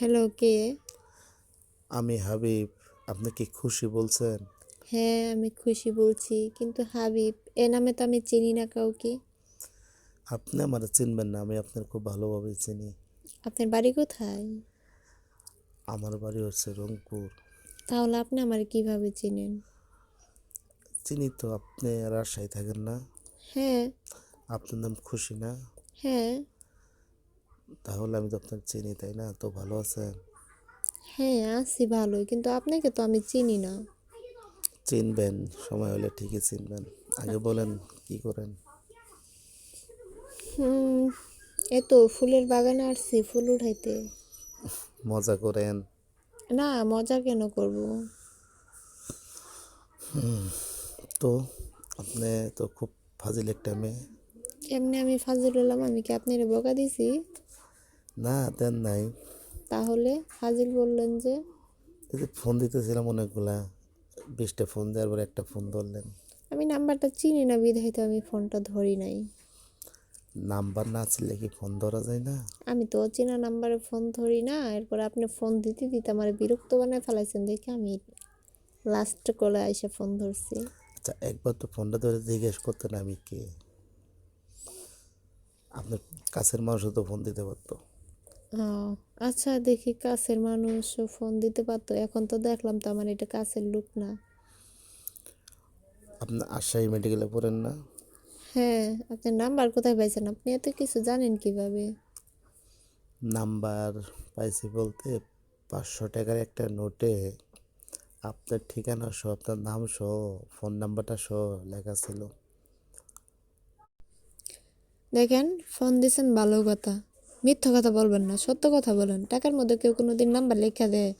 Hello কে? আমি হাবিব আপনি কি খুশি বলছেন? হ্যাঁ আমি খুশি বলছি কিন্তু হাবিব এ নামে তো আমি চিনি না কাউকে। আপনি আমার চিনবেন না আমি আপনার খুব ভালোভাবে চিনি। আপনার বাড়ি কোথায়? আমার বাড়ি হচ্ছে রংপুর। তাহলে আপনি আমার কীভাবে চিনেন? চিনি তো আপনি রাজশাহী থাকেন না। হ্যাঁ। আপনার নাম খুশি না? হ্যাঁ। তাহলে আমি তো আপনাকে চিনি তাই না? তো ভালো আছেন? হ্যাঁ আছি ভালোই কিন্তু আপনাকে তো আমি চিনি না। চিনবেন সময় হলে ঠিকই চিনবেন। আগে বলেন কি করেন? হুম এ তো ফুলের বাগানে আসছি ফুল উঠাইতে। মজা করেন? না মজা কেন করব? তো আপনি তো খুব ফাজিল একটা মেয়ে। এমনি আমি ফাজিল হলাম আমি কি আপনার বকা দিছি? না দেন নাই। তাহলে ফাজিল বললেন যে ফোন দিতেছিলাম অনেকগুলা বিশটা ফোন দেওয়ার পর একটা ফোন ধরলেন। আমি নাম্বারটা চিনি না বিধায় তো আমি ফোনটা ধরি নাই। নাম্বার না ছিলে কি ফোন ধরা যায় না? আমি তো অচেনা নাম্বারে ফোন ধরি না এরপর আপনি ফোন দিতে দিতে আমার বিরক্ত বানায় ফেলাইছেন দেখে আমি লাস্ট কলে আইসা ফোন ধরছি। আচ্ছা একবার তো ফোনটা ধরে জিজ্ঞেস করতেন আমি কে। আপনার কাছের মানুষও তো ফোন দিতে পারতো। আচ্ছা দেখি কাছের মানুষ ফোন দিতে পারতো। এখন তো দেখলাম তো আমার এটা কাছের লোক না। আপনি আশাই মেডিকেলে পড়েন না? হ্যাঁ আপনার নাম্বার কোথায় পাইছেন? আপনি এত কিছু জানেন কীভাবে? নাম্বার পাইছি বলতে পাঁচশো টাকার একটা নোটে আপনার ঠিকানা সহ আপনার নাম সহ ফোন নাম্বারটা সহ লেখা ছিল। দেখেন ফোন দিছেন ভালো কথা। মিথ্যা কথা বলবেন না সত্য কথা বলেন। টাকার মধ্যে কেউ কোনো দিন নাম্বার লেখা দেয়।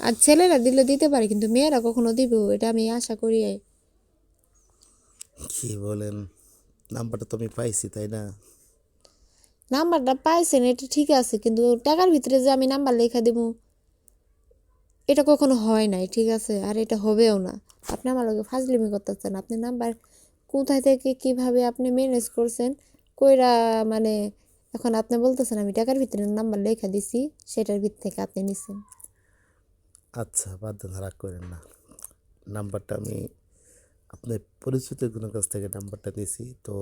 আর ছেলেরা দিলে দিতে পারে কিন্তু মেয়েরা কখনো দিব? এটা আমি আশা করি। কি বলেন? নাম্বারটা তো আমি পাইছি তাই না? নাম্বারটা পাইছেন এটা ঠিক আছে কিন্তু টাকার ভিতরে যে আমি নাম্বার লেখা দেবো এটা কখনো হয় নাই ঠিক আছে? আর এটা হবেও না। আপনি আমার লগে ফাজলিমি করতেছেন আপনি নাম্বার কোথায় থেকে কীভাবে আপনি ম্যানেজ করছেন কইরা মানে এখন আপনি বলতেছেন, আমি টাকার ভিতরে নাম্বার লেখা দিছি, সেটার ভিত থেকে আপনি নিছেন। আচ্ছা বাদ দেন রাগ করেন না। নাম্বারটা আমি আপনার পরিচিত কোনো কাছ থেকে নাম্বারটা দিয়েছি তো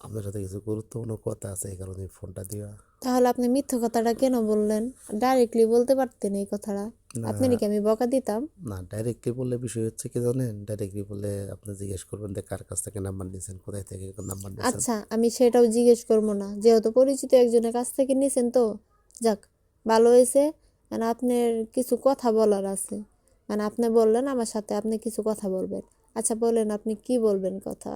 আপনার সাথে কিছু গুরুত্বপূর্ণ কথা আছে এই কারণে ফোনটা দেওয়া তাহলে আপনি মিথ্যা কথাটা কেন বললেন? ডাইরেক্টলি বলতে পারতেন এই কথাটা। আপনি নাকি আমি বকা দিতাম? না ডাইরেক্টলি বললে বিষয় হচ্ছে কি জানেন? ডাইরেক্টলি বললে আপনি জিজ্ঞেস করবেন যে কার কাছ থেকে নাম্বার নিয়েছেন কোথায় থেকে নাম্বার নিয়েছেন আচ্ছা আমি সেটাও জিজ্ঞেস করব না। যেহেতু পরিচিত একজনের কাছ থেকে নিছেন তো যাক ভালো হয়েছে। মানে আপনার কিছু কথা বলার আছে। মানে আপনি বললেন আমার সাথে আপনি কিছু কথা বলবেন। আচ্ছা বলেন আপনি কি বলবেন কথা?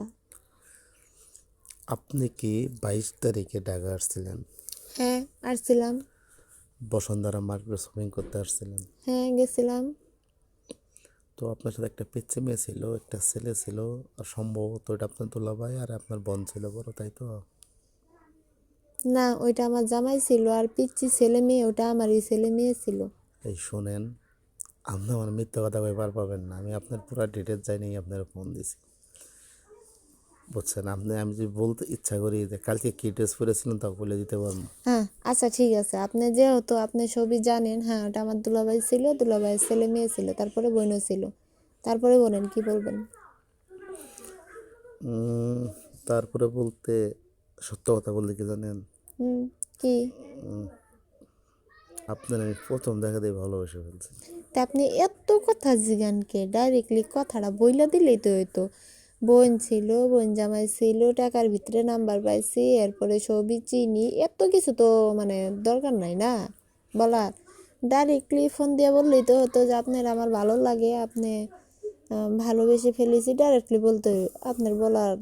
আপনি কি বাইশ তারিখে ঢাকা আসছিলেন? হ্যাঁ আসছিলাম। বসুন্ধরা মার্কেট শপিং করতে আসছিলেন? হ্যাঁ গেছিলাম। তো আপনার সাথে একটা পিচ্ছে মেয়ে ছিল একটা ছেলে ছিল আর সম্ভবত ওটা আপনার দুলাভাই আর আপনার বোন ছিল বড় তাই তো? না ওইটা আমার জামাই ছিল আর পিচ্ছি ছেলে মেয়ে ওটা আমারই ছেলে মেয়ে ছিল। এই শোনেন আপনি আমার মিথ্যা কথা কইবার পাবেন না আমি আপনার পুরো ডিটেলস জানি আপনার ফোন দিছি। বুঝছেন আপনি আমি যদি বলতে ইচ্ছা করি যে কালকে কি ড্রেস পরেছিলেন তা বলে দিতে পারব। হ্যাঁ আচ্ছা ঠিক আছে। আপনি যেহেতু আপনি সবই জানেন হ্যাঁ ওটা আমার দুলাভাই ছিল দুলাভাইয়ের ছেলে মেয়ে ছিল তারপরে বোনও ছিল। তারপরে বলেন কি বলবেন? তারপরে বলতে সত্য কথা বলতে কি জানেন? কি? আপনার আমি প্রথম দেখা দিয়ে ভালোবেসে ফেলছি। তা আপনি এত কথা জিগানকে ডাইরেক্টলি কথাটা বইলা দিলেই তো হইতো। বোন ছিল, বোন জামাই ছিল, টাকার ভিতরে নাম্বার পাইছি, এরপরে ছবি, চিনি, এত কিছু তো মানে দরকার নাই না? বলার ডাইরেক্টলি ফোন দিয়ে বললেই তো হতো যে আপনার আমার ভালো লাগে, আপনি ভালোবেসে ফেলেছি ডাইরেক্টলি বলতে আপনার বলার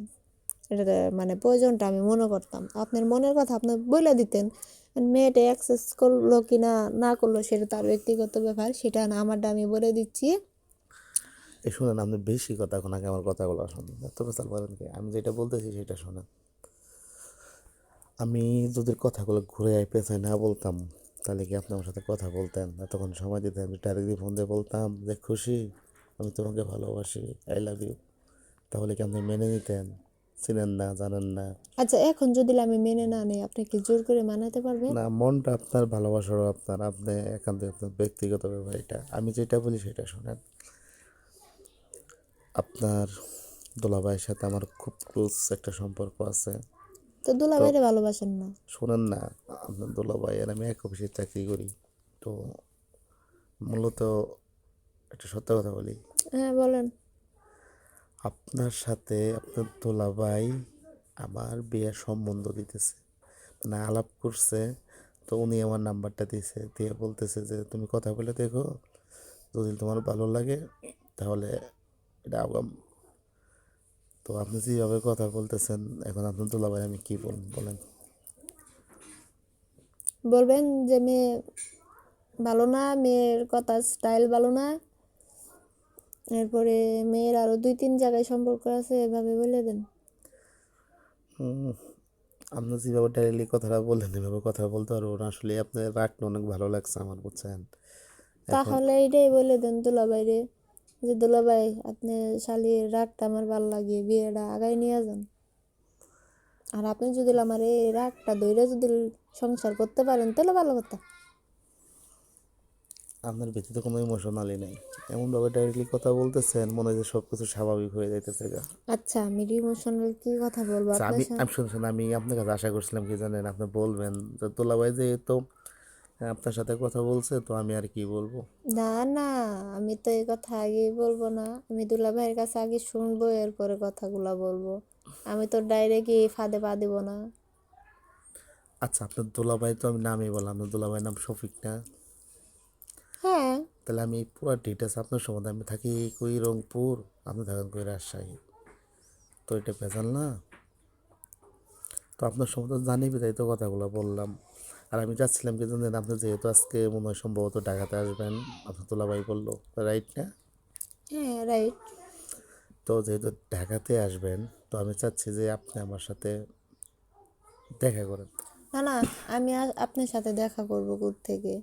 মানে প্রয়োজনটা আমি মনে করতাম। আপনার মনের কথা আপনার বলে দিতেন। মেয়েটা অ্যাক্সেস করল কি না না করল সেটা তার ব্যক্তিগত ব্যাপার, সেটা না আমারটা আমি বলে দিচ্ছি। এই শুনেন আপনি বেশি কথা এখন আগে আমার কথাগুলো শুনুন। এত কথা বলেন কি আমি যেটা বলতেছি সেটা শোনেন। আমি যদি কথাগুলো ঘুরে আই পেছায় না বলতাম তাহলে কি আপনি আমার সাথে কথা বলতেন? এতক্ষণ সময় দিতেন আমি ডাইরেক্টলি ফোন দিয়ে বলতাম যে খুশি আমি তোমাকে ভালোবাসি আই লাভ ইউ তাহলে কি আপনি মেনে নিতেন? চিনেন না জানেন না। আচ্ছা এখন যদি আমি মেনে না নেই আপনি কি জোর করে মানাতে পারবেন? না মনটা আপনার ভালোবাসারও আপনার আপনি একান্ত আপনার ব্যক্তিগত ব্যাপার এটা। আমি যেটা বলি সেটা শোনেন। আপনার দোলাভাইয়ের সাথে আমার খুব ক্লোজ একটা সম্পর্ক আছে। তো দুলাভাইরে ভালোবাসেন না? শোনেন না আপনার দোলাভাই আর আমি এক অফিসে চাকরি করি। তো মূলত একটা সত্য কথা বলি। হ্যাঁ বলেন। আপনার সাথে আপনার দোলাভাই আমার বিয়ের সম্বন্ধ দিতেছে মানে আলাপ করছে তো উনি আমার নাম্বারটা দিয়েছে দিয়ে বলতেছে যে তুমি কথা বলে দেখো যদি তোমার ভালো লাগে তাহলে এটা আগাম তো আপনি যেভাবে কথা বলতেছেন এখন আপনার দোলাভাই আমি কী বলব বলেন? বলবেন যে মেয়ে ভালো না মেয়ের কথা স্টাইল ভালো না। এরপরে মেয়ের আরও দুই তিন জায়গায় সম্পর্ক আছে এভাবে বলে দেন। আপনি যেভাবে ডাইরেক্টলি কথাটা বললেন এভাবে কথা বলতে পারব না। আসলে আপনার রাগটা অনেক ভালো লাগছে আমার বুঝছেন? তাহলে এইটাই বলে দেন দুলাভাইরে। যে দুলাভাই আপনি শালির রাগটা আমার ভালো লাগে বিয়েটা আগায় নিয়ে যান। আর আপনি যদি আমার এই রাগটা ধরে যদি সংসার করতে পারেন তাহলে ভালো কথা। আপনার ব্যক্তিতে কোনো ইমোশনালি নেই। এমনভাবে ডাইরেক্টলি কথা বলতেছেন মনে হয় যে সব কিছু স্বাভাবিক হয়ে যাইতেছে গা। আচ্ছা আমি ইমোশনাল কি কথা বলব? আচ্ছা, আমি আমি শুনছেন আমি আপনার কাছে আশা করছিলাম কি জানেন আপনি বলবেন যে তোলাভাই যেহেতু আপনার সাথে কথা বলছে তো আমি আর কি বলব? না না আমি তো এই কথা আগেই বলব না। আমি দুলা ভাইয়ের কাছে আগে শুনব এরপরে কথাগুলো বলব। আমি তো ডাইরেক্টই ফাঁদে পা দিব না। আচ্ছা আপনার দোলাভাই তো আমি নামই বললাম আপনার দোলাভাইয়ের নাম শফিক না? হ্যাঁ। তাহলে আমি পুরো ডিটেলস আপনার সম্বন্ধে আমি থাকি কই? রংপুর আপনি থাকেন কই? রাজশাহী। তো এটা ভেজাল না? তো আপনার সম্বন্ধে জানি বিদায় তো কথাগুলো বললাম। আর আমি যাচ্ছিলাম কি জানেন আপনি যেহেতু আজকে মনে হয় সম্ভবত ঢাকাতে আসবেন আপনার তোলাভাই বলল রাইট না? হ্যাঁ রাইট তো যেহেতু ঢাকাতে আসবেন তো আমি চাচ্ছি যে আপনি আমার সাথে দেখা করেন। না না আমি আপনার সাথে দেখা করব কোথ থেকে।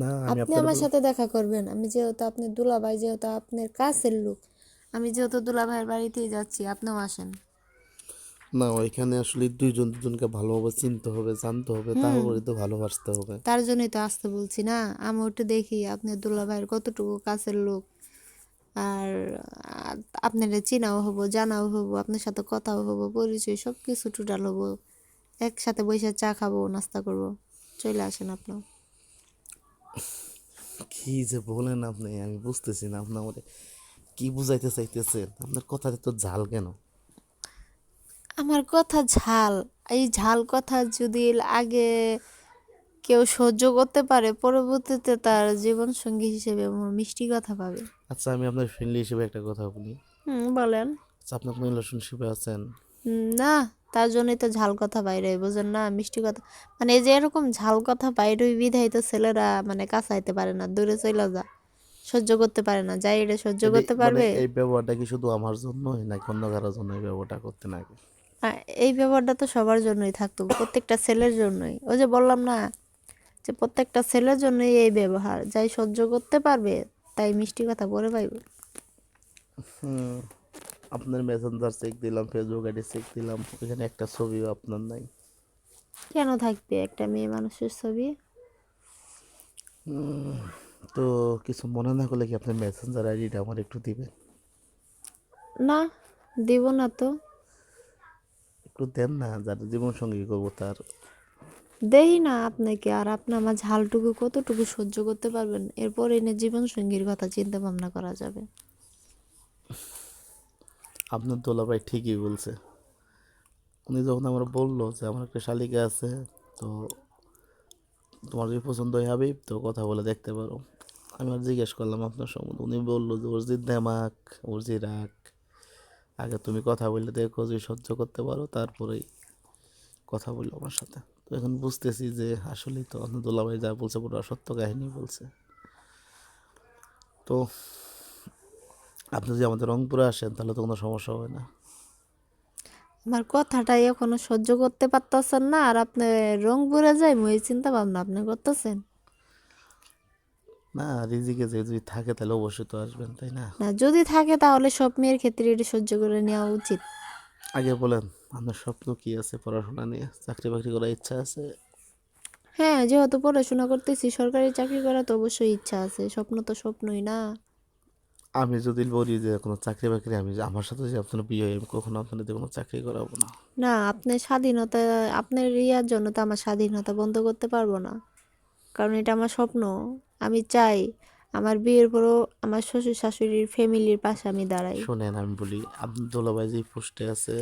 না আমি আপনি আমার সাথে দেখা করবেন। আমি যেহেতু আপনি দুলাভাই যেহেতু আপনার কাছের লোক আমি যেহেতু দুলাভাইয়ের বাড়িতেই যাচ্ছি আপনিও আসেন। না ওইখানে আসলে দুইজন দুজনকে ভালোভাবে চিনতে হবে জানতে হবে তারপরে তো ভালোবাসতে হবে। তার জন্যই তো আসতে বলছি না। আমি ওটা দেখি আপনার দুলাভাইয়ের কতটুকু কাছের লোক। আর আপনার চেনাও হব জানাও হব আপনার সাথে কথাও হব পরিচয় সব কিছু টোটাল হব। একসাথে বসে চা খাব নাস্তা করব। চলে আসেন আপনার কি যে বলেন আপনি আমি বুঝতেছি না আপনি আমাদের কি বুঝাইতে চাইতেছেন? আপনার কথাতে তো ঝাল কেন? আমার কথা ঝাল। এই ঝাল কথা যদি আগে কেউ সহ্য করতে পারে পরবর্তীতে তার জীবন সঙ্গী হিসেবে মিষ্টি কথা পাবে আচ্ছা আমি আপনার ফ্রেন্ডলি হিসেবে একটা কথা বলি। হুম বলেন। আচ্ছা আপনি কোনো রিলেশনশিপে আছেন? না তার জন্যই তো ঝাল কথা বাইরে বোঝেন না মিষ্টি কথা। মানে এই যে এরকম ঝাল কথা বাইরে বিধায় তো ছেলেরা মানে কাছাইতে পারে না দূরে চলে যা। সহ্য করতে পারে না যাই এটা সহ্য করতে মানে পারবে। এই ব্যবহারটা কি শুধু আমার জন্যই নাকি অন্য কারোর জন্য এই ব্যবহারটা করতে নাকি এই ব্যাপারটা তো সবার জন্যই থাকতো প্রত্যেকটা ছেলের জন্যই। ওই যে বললাম না যে প্রত্যেকটা ছেলের জন্যই এই ব্যবহার। যাই সহ্য করতে পারবে তাই মিষ্টি কথা বলে পাইবে আপনার মেসেঞ্জার চেক দিলাম ফেসবুক আইডি চেক দিলাম এখানে একটা ছবিও আপনার নাই। কেন থাকবে একটা মেয়ে মানুষের ছবি? তো কিছু মনে না করলে কি আপনার মেসেঞ্জার আইডিটা আমার একটু দিবেন? না দিব না তো। একটু দেন না যার জীবন সঙ্গী করব তার। দেই না আপনাকে আর আপনি আমার ঝালটুকু কতটুকু সহ্য করতে পারবেন? এরপর এনে জীবন সঙ্গীর কথা চিন্তা ভাবনা করা যাবে। আপনার দোলাভাই ঠিকই বলছে। উনি যখন আমার বলল যে আমার একটা শালিকা আছে তো তোমার যদি পছন্দ হয় হাবিব তো কথা বলে দেখতে পারো। আমি আর জিজ্ঞেস করলাম আপনার সম্বন্ধে। উনি বলল যে ওর যে দেমাক ওর যে রাগ আগে তুমি কথা বললে দেখো যে সহ্য করতে পারো, তারপরেই কথা বলল আমার সাথে। তো এখন বুঝতেছি যে আসলেই তো দোলাভাই যা বলছে পুরো সত্য কাহিনী বলছে। তো আপনি যদি আমাদের রংপুরে আসেন, তাহলে তো কোনো সমস্যা হবে না। আমার কথাটাই এখনও সহ্য করতে পারতেছেন না, আর আপনি রংপুরে যাই, মই চিন্তা ভাবনা আপনি করতেছেন। না রিজিকে যে যদি থাকে তাহলে অবশ্যই তো আসবেন তাই না? না যদি থাকে তাহলে সব মেয়ের ক্ষেত্রে এটা সহ্য করে নেওয়া উচিত। আগে বলেন আপনার স্বপ্ন কি আছে পড়াশোনা নিয়ে? চাকরি বাকরি করার ইচ্ছা আছে? হ্যাঁ যেহেতু পড়াশোনা করতেছি সরকারি চাকরি করা তো অবশ্যই ইচ্ছা আছে স্বপ্ন তো স্বপ্নই না। আমি যদি বলি যে কোনো চাকরি বাকরি আমি আমার সাথে যে আপনার বিয়ে হয়, আমি কখনো আপনাদের কোনো চাকরি করাবো না। না আপনার স্বাধীনতা আপনার ইয়ার জন্য তো আমার স্বাধীনতা বন্ধ করতে পারব না। কারণ এটা আমার স্বপ্ন। আমি চাই আমার বিয়ের পরও আমার শ্বশুর শাশুড়ির ফ্যামিলির পাশে আমি দাঁড়াই। শোনেন আমি বলি আপনার দোলাভাই যে পোস্টে আছে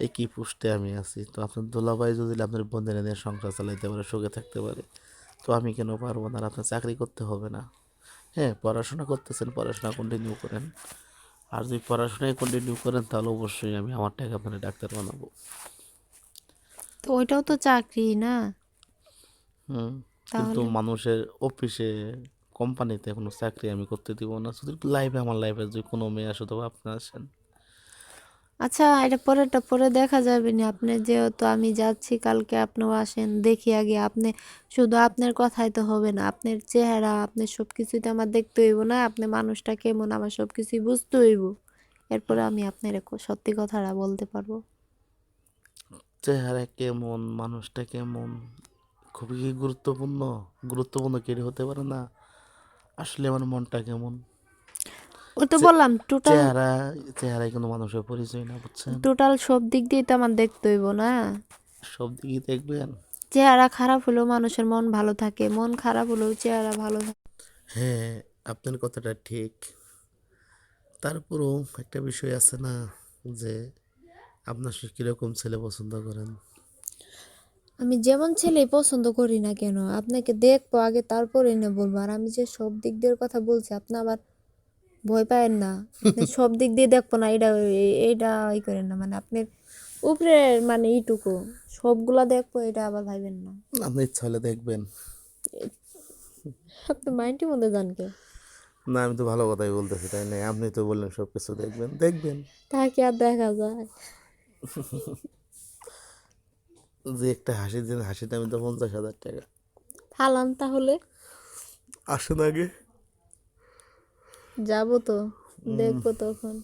এই একই পোস্টে আমি আছি। তো আপনার দোলাভাই যদি আপনার বন্ধুরা নিয়ে সংসার চালাইতে পারে সুখে থাকতে পারে তো আমি কেন পারব না? আর আপনার চাকরি করতে হবে না। হ্যাঁ পড়াশোনা করতেছেন পড়াশোনা কন্টিনিউ করেন। আর যদি পড়াশোনায় কন্টিনিউ করেন তাহলে অবশ্যই আমি আমার টাকা আপনার ডাক্তার বানাবো। তো ওইটাও তো চাকরি না? হুম। কিন্তু মানুষের অফিসে কোম্পানিতে কোনো চাকরি আমি করতে দিব না। শুধু লাইফে আমার লাইফে যদি কোনো মেয়ে আসে তবে আপনি আসেন। আচ্ছা এটা পরেরটা পরে দেখা যাবে না। আপনি যেহেতু আমি যাচ্ছি কালকে আপনিও আসেন দেখি আগে। আপনি শুধু আপনার কথাই তো হবে না। আপনার চেহারা আপনার সব কিছুই তো আমার দেখতে হইব না। আপনি মানুষটা কেমন আমার সব কিছুই বুঝতে হইব। এরপরে আমি আপনার সত্যি কথাটা বলতে পারব। চেহারা কেমন মানুষটা কেমন? খুবই গুরুত্বপূর্ণ গুরুত্বপূর্ণ কেড়ে হতে পারে না। আসলে আমার মনটা কেমন? ওই তো বললাম টোটাল চেহারা চেহারায় কোনো মানুষের পরিচয় না বুঝছেন? টোটাল সব দিক দিয়ে তো আমার দেখতে হইব না। সব দিকেই দেখবেন? চেহারা খারাপ হলেও মানুষের মন ভালো থাকে মন খারাপ হলেও চেহারা ভালো থাকে। হ্যাঁ আপনার কথাটা ঠিক। তারপরও একটা বিষয় আছে না যে আপনার কীরকম ছেলে পছন্দ করেন? আমি যেমন ছেলে পছন্দ করি না কেন আপনাকে দেখব আগে তারপরে না বলব। আর আমি যে সব দিক দিয়ে কথা বলছি আপনি আবার ভয় পায়েন না। সব দিক দিয়ে দেখব না এটা এ- এইটা ই করেন না। মানে আপনার উপরে মানে এইটুকু সবগুলা দেখব এটা আবার ভাইবেন না। আপনি ইচ্ছা হলে দেখবেন। আপনি মাইন্ডের মধ্যে যান কে? না আমি তো ভালো কথাই বলতেছি তাই না? আপনি তো বললেন সব কিছু দেখবেন দেখবেন। তা কি আর দেখা যায়? যে একটা হাসি দিন হাসিতে আমি তো পঞ্চাশ হাজার টাকা। ফালান তাহলে। আসুন আগে। যাব তো দেখব তখন।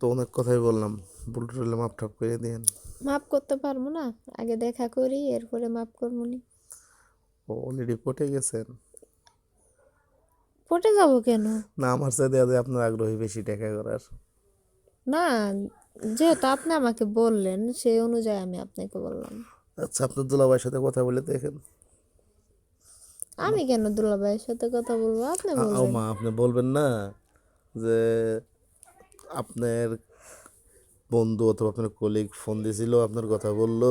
তো অনেক কথাই বললাম ভুল টুলে মাপ ঠাপ করে দিন মাপ করতে পারব না? আগে দেখা করি এরপরে মাপ করব নি। অলরেডি পটে গেছেন? পটে যাব কেন? না আমার সাথে আপনার আগ্রহী বেশি দেখা করার। না যেহেতু আপনি আমাকে বললেন সেই অনুযায়ী আমি আপনাকে বললাম। আচ্ছা আপনার দুলাভাইয়ের সাথে কথা বলে দেখেন। আমি কেন দুলাভাইয়ের সাথে কথা বলব? আপনি বলবেন। মা আপনি বলবেন না যে আপনার বন্ধু অথবা আপনার কলিগ ফোন দিয়েছিল আপনার কথা বলল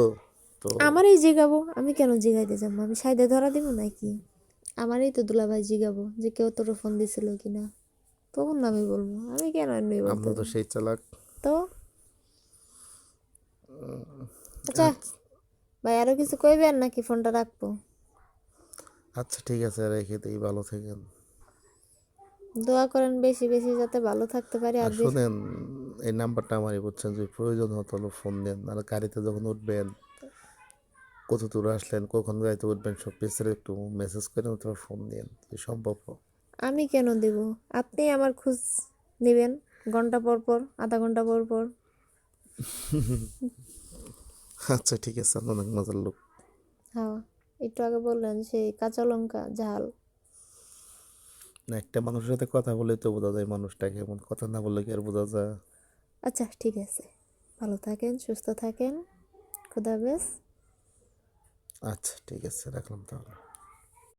তো আমারই জিগাবো। আমি কেন জিগাইতে যাব? আমি সাইডে ধরা দিব নাকি? আমারই তো দুলাভাই জিগাবো যে কেউ তোর ফোন দিছিল কিনা। তখন আমি বলব। আমি কেন আপনি তো সেই চালাক। তো আচ্ছা ভাই আরও কিছু কইবেন নাকি ফোনটা রাখব? আচ্ছা ঠিক আছে রেখে দিই ভালো থাকেন। দোয়া করেন বেশি বেশি যাতে ভালো থাকতে পারি আর শোনেন এই নাম্বারটা আমারই বুঝছেন যদি প্রয়োজন হতো হলো ফোন দেন আর গাড়িতে যখন উঠবেন কত দূর আসলেন কখন গাড়িতে উঠবেন সব পিছনে একটু মেসেজ করে অথবা ফোন দিন সম্ভব আমি কেন দেব? আপনি আমার খোঁজ নেবেন ঘণ্টা পর পর আধা ঘণ্টা পর পর। আচ্ছা ঠিক আছে আপনার অনেক মজার লোক হ্যাঁ একটু আগে বললেন সেই কাঁচা লঙ্কা ঝাল। না একটা মানুষের সাথে কথা বলে তো বোঝা যায় মানুষটাকে এমন কথা না বললে কি আর বোঝা যায়। আচ্ছা ঠিক আছে। ভালো থাকেন সুস্থ থাকেন। খুদাবেশ আচ্ছা ঠিক আছে রাখলাম তাহলে।